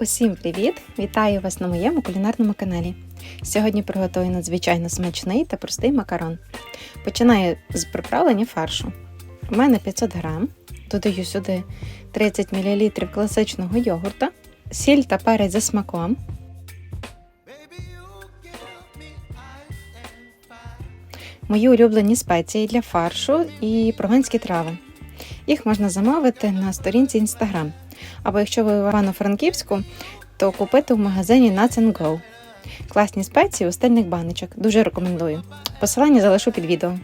Усім привіт! Вітаю вас на моєму кулінарному каналі. Сьогодні приготую надзвичайно смачний та простий макарон. Починаю з приправлення фаршу. У мене 500 грам. Додаю сюди 30 мл класичного йогурта, сіль та перець за смаком. Мої улюблені спеції для фаршу і прованські трави. Їх можна замовити на сторінці Instagram. Або якщо ви в Івано-Франківську, то купити в магазині Nuts Go. Класні спеції у стильних баночок. Дуже рекомендую. Посилання залишу під відео.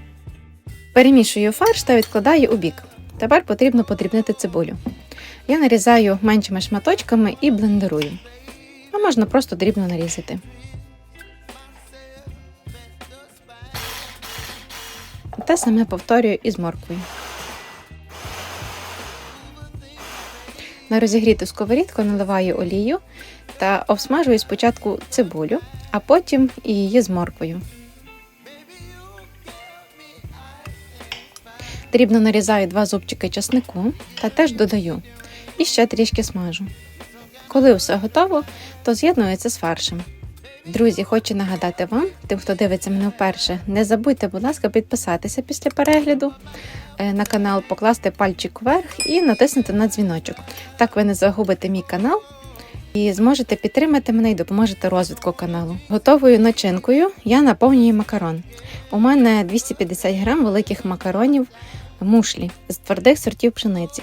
Перемішую фарш та відкладаю у бік. Тепер потрібно подрібнити цибулю. Я нарізаю меншими шматочками і блендерую. А можна просто дрібно нарізати. Те саме повторюю і з морквою. На розігріту сковорідку наливаю олію та обсмажую спочатку цибулю, а потім і її з морквою. Дрібно нарізаю два зубчики часнику та теж додаю. І ще трішки смажу. Коли все готово, то з'єднується з фаршем. Друзі, хочу нагадати вам, тим, хто дивиться мене вперше, не забудьте, будь ласка, підписатися після перегляду е, на канал, покласти пальчик вверх і натиснути на дзвіночок. Так ви не загубите мій канал і зможете підтримати мене і допоможете розвитку каналу. Готовою начинкою я наповнюю макарон. У мене 250 грам великих макаронів мушлі з твердих сортів пшениці.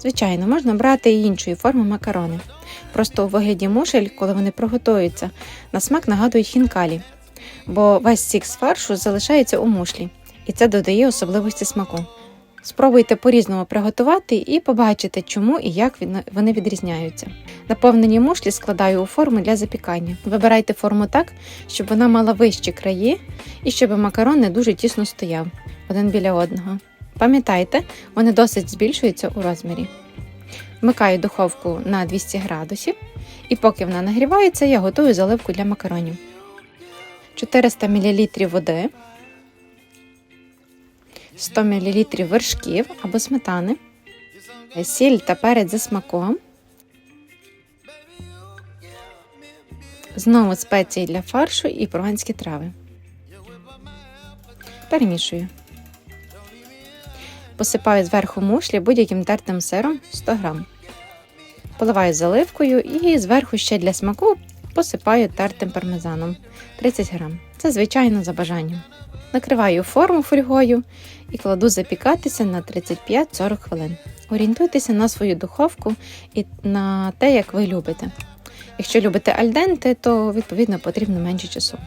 Звичайно, можна брати і іншої форми макарони. Просто у вигляді мушель, коли вони приготуються, на смак нагадують хінкалі, бо весь сік з фаршу залишається у мушлі, і це додає особливості смаку. Спробуйте по-різному приготувати і побачите, чому і як вони відрізняються. Наповнені мушлі складаю у форму для запікання. Вибирайте форму так, щоб вона мала вищі краї і щоб макарон не дуже тісно стояв один біля одного. Пам'ятайте, вони досить збільшуються у розмірі. Вмикаю духовку на 200 градусів, і поки вона нагрівається, я готую заливку для макаронів. 400 мл води, 100 мл вершків або сметани, сіль та перець за смаком. Знову спеції для фаршу і прованські трави. Перемішую. Посипаю зверху мушлі будь-яким тертим сиром 100 грам. Поливаю заливкою і зверху ще для смаку посипаю тертим пармезаном 30 грам. Це звичайно за бажанням. Накриваю форму фольгою і кладу запікатися на 35-40 хвилин. Орієнтуйтеся на свою духовку і на те, як ви любите. Якщо любите альденте, то відповідно потрібно менше часу.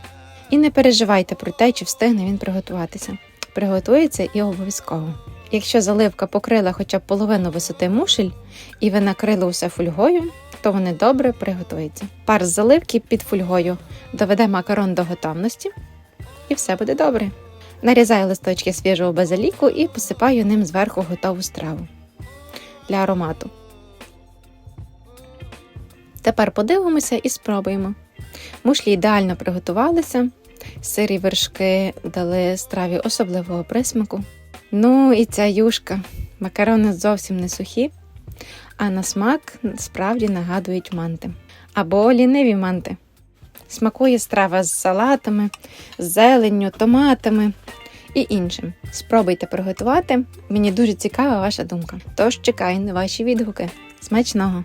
І не переживайте про те, чи встигне він приготуватися. Приготується і обов'язково. Якщо заливка покрила хоча б половину висоти мушель і ви накрили усе фольгою, то вони добре приготуються. Пар з заливки під фольгою доведе макарон до готовності, і все буде добре. Нарізаю листочки свіжого базиліку і посипаю ним зверху готову страву для аромату. Тепер подивимося і спробуємо. Мушлі ідеально приготувалися, сирі вершки дали страві особливого присмаку. Ну і ця юшка. Макарони зовсім не сухі, а на смак справді нагадують манти. Або ліниві манти. Смакує страва з салатами, з зеленню, томатами і іншим. Спробуйте приготувати. Мені дуже цікава ваша думка. Тож чекаю на ваші відгуки. Смачного!